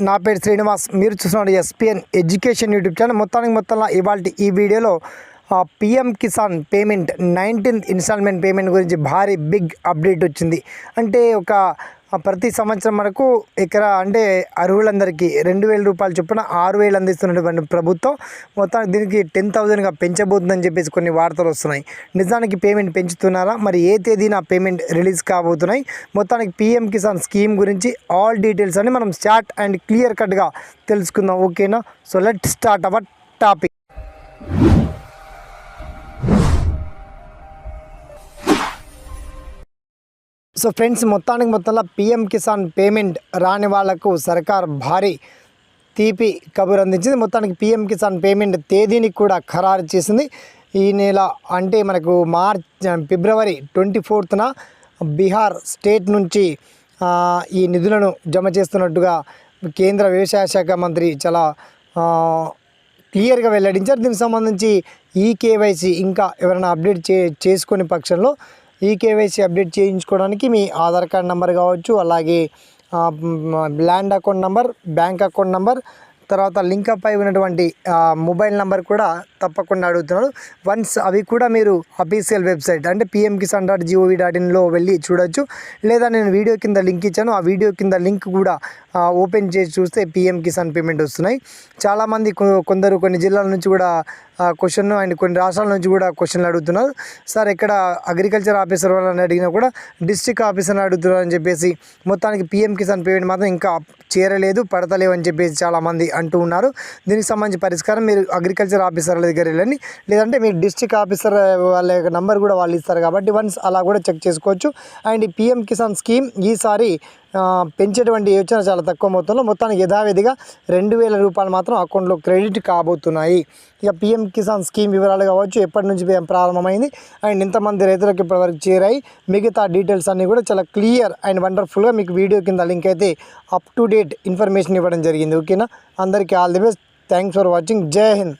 నా పేరు శ్రీనివాస్. మీరు చూస్తున్నారు ఎస్పిఎన్ ఎడ్యుకేషన్ యూట్యూబ్ ఛానల్. మొత్తానికి మొత్తంలో ఇవాళ ఈ వీడియోలో PM Kisan payment nineteenth installment payment గురించి భారీ బిగ్ అప్డేట్ వచ్చింది. అంటే ఒక ప్రతి సంవత్సరం మనకు ఇక్కడ అంటే అర్హులందరికీ రెండు వేల రూపాయలు చొప్పున ఆరు వేలు అందిస్తున్నటువంటి ప్రభుత్వం మొత్తానికి దీనికి టెన్ థౌజండ్గా పెంచబోతుందని చెప్పేసి కొన్ని వార్తలు వస్తున్నాయి. నిజానికి పేమెంట్ పెంచుతున్నారా? మరి ఏ తేదీన పేమెంట్ రిలీజ్ కాబోతున్నాయి? మొత్తానికి పిఎం కిసాన్ స్కీమ్ గురించి ఆల్ డీటెయిల్స్ అని మనం స్టార్ట్ అండ్ క్లియర్ కట్గా తెలుసుకుందాం. ఓకేనా? So let start our topic. So friends మొత్తానికి మొత్తంలో పిఎం కిసాన్ పేమెంట్ రాని వాళ్ళకు సర్కార్ భారీ తీపి కబురు అందించింది. మొత్తానికి పిఎం కిసాన్ పేమెంట్ తేదీని కూడా ఖరారు చేసింది. ఈ నెల అంటే మనకు మార్చ్ ఫిబ్రవరి ట్వంటీ ఫోర్త్న బీహార్ స్టేట్ నుంచి ఈ నిధులను జమ చేస్తున్నట్టుగా కేంద్ర వ్యవసాయ శాఖ మంత్రి చాలా క్లియర్గా వెల్లడించారు. దీనికి సంబంధించి ఈ కేవైసీ ఇంకా ఎవరైనా అప్డేట్ చే చేసుకునే పక్షంలో ఈ కేవైసీ అప్డేట్ చేయించుకోవడానికి మీ ఆధార్ కార్డ్ నెంబర్ కావచ్చు అలాగే land account number bank account number తర్వాత లింకప్ అయి ఉన్నటువంటి మొబైల్ నెంబర్ కూడా తప్పకుండా అడుగుతున్నారు. వన్స్ అవి కూడా మీరు అఫీషియల్ వెబ్సైట్ అంటే PM Kisan dot gov dot ఇన్లో వెళ్ళి చూడొచ్చు. లేదా నేను వీడియో కింద లింక్ ఇచ్చాను ఆ వీడియో కింద లింక్ కూడా ఓపెన్ చేసి చూస్తే పిఎం కిసాన్ పేమెంట్ వస్తున్నాయి. చాలామంది కొందరు కొన్ని జిల్లాల నుంచి కూడా క్వశ్చన్ అండ్ కొన్ని రాష్ట్రాల నుంచి కూడా క్వశ్చన్లు అడుగుతున్నారు. సార్ ఎక్కడ అగ్రికల్చర్ ఆఫీసర్ వాళ్ళని అడిగినా కూడా డిస్ట్రిక్ట్ ఆఫీసర్ని అడుగుతున్నారు అని చెప్పేసి మొత్తానికి పిఎం కిసాన్ పేమెంట్ మాత్రం ఇంకా చేరలేదు పడతలేవు అని చెప్పేసి చాలామంది అంటూ ఉన్నారు. దీనికి సంబంధించి పరిష్కారం మీరు అగ్రికల్చర్ ఆఫీసర్ల దగ్గర వెళ్ళండి. లేదంటే మీరు డిస్ట్రిక్ట్ ఆఫీసర్ వాళ్ళ యొక్క నంబర్ కూడా వాళ్ళు ఇస్తారు కాబట్టి వన్స్ అలా కూడా చెక్ చేసుకోవచ్చు. అండ్ ఈ పిఎం కిసాన్ స్కీమ్ ఈసారి పెంచేటువంటి యోచన చాలా తక్కువ మొత్తంలో. మొత్తానికి యథావిధిగా రెండు వేల రూపాయలు మాత్రం అకౌంట్లో క్రెడిట్ కాబోతున్నాయి. ఇక పిఎం కిసాన్ స్కీమ్ వివరాలు కావచ్చు ఎప్పటి నుంచి ప్రారంభమైంది అండ్ ఇంతమంది రైతులకు ఇప్పటివరకు చేరాయి. మిగతా డీటెయిల్స్ అన్నీ కూడా చాలా క్లియర్ అండ్ వండర్ఫుల్గా మీకు వీడియో కింద లింక్ అయితే అప్ టు డేట్ ఇన్ఫర్మేషన్ ఇవ్వడం జరిగింది. ఓకేనా? అందరికీ all the best. Thanks for watching. జై హింద్.